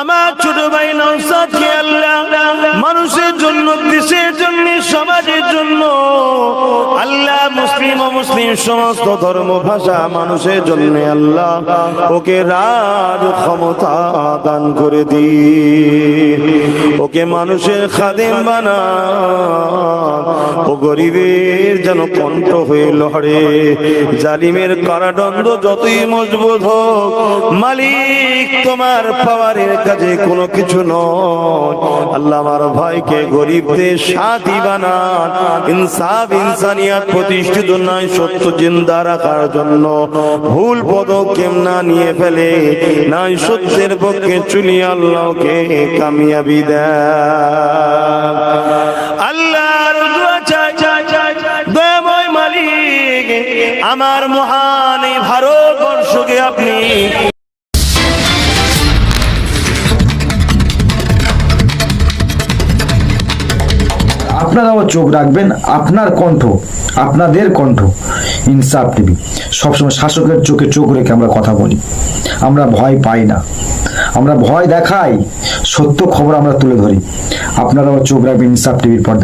আমার ছোট ভাই আল্লাহ মানুষের জন্য, দেশের জন্য, সমাজের জন্য। আল্লাহ মুসলিম ও মুসলিম সমস্ত ধর্ম, ভাষা মানুষের জন্য আল্লাহ ওকে রাজ ক্ষমতা দান করে দি। ওকে মানুষের খাদেম বানা ও গরিবের যেন কণ্ঠ হয়ে লড়ে জালিমের কারাদণ্ড যতই মজবুত হোক, মালিক তোমার পাওয়ারের কাছে কোনো কিছু নয়। আল্লাহ আমার ভাইকে গরিবদের সাথী বানান, ইনসাফ ইনসানিয়াত প্রতিষ্ঠিত নয়, সত্য জিন্দা রাখার জন্য। ভুল পদক্ষেপ না নিয়ে ফেলে নাই সত্যের পক্ষে চুলি আল্লাহকে কামিয়াবি দেন আমার মহান এই ভারতবর্ষকে আপনি আপনারাও চোখ রাখবেন, আপনার কণ্ঠ, আপনাদের কণ্ঠ ইনসাফ টিভি। সবসময় শাসকের চোখে চোখ রেখে আমরা কথা বলি। আমরা ভয় পাই না। আমরা ভয় দেখাই, সত্য খবর আমরা তুলে ধরি। আপনারাও চোখ রাখবেন ইনসাফ টিভির পর্দায়।